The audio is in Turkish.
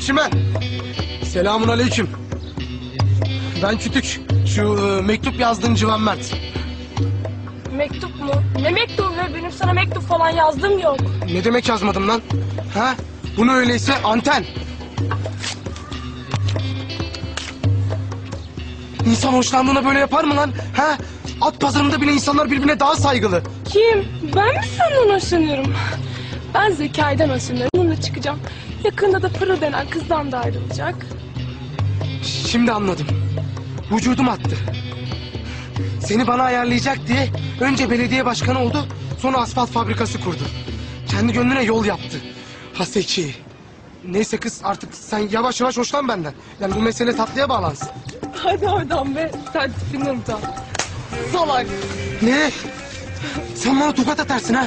Çimen. Selamun aleyküm. Ben Kütük. Şu e, mektup yazdığın Civan Mert. Mektup mu? Ne mektubu be? Benim sana mektup falan yazdım yok. Ne demek yazmadım lan? Ha? Bunu öyleyse anten. İnsan hoşlandığına böyle yapar mı lan? Ha? At pazarında bile insanlar birbirine daha saygılı. Kim? Ben mi senden hoşlanıyorum? Ben Zekai'den hoşlanıyorum. Onunla çıkacağım. Yakında da Pırıl denen kızdan da ayrılacak. Şimdi anladım. Vücudum attı. Seni bana ayarlayacak diye önce belediye başkanı oldu, sonra asfalt fabrikası kurdu. Kendi gönlüne yol yaptı. Haseki. Neyse kız artık sen yavaş yavaş hoşlan benden. Yani bu mesele tatlıya bağlansın. Hadi oradan be. Sen tipini unutan. Salak. Ne? Sen bana tokat atarsın ha?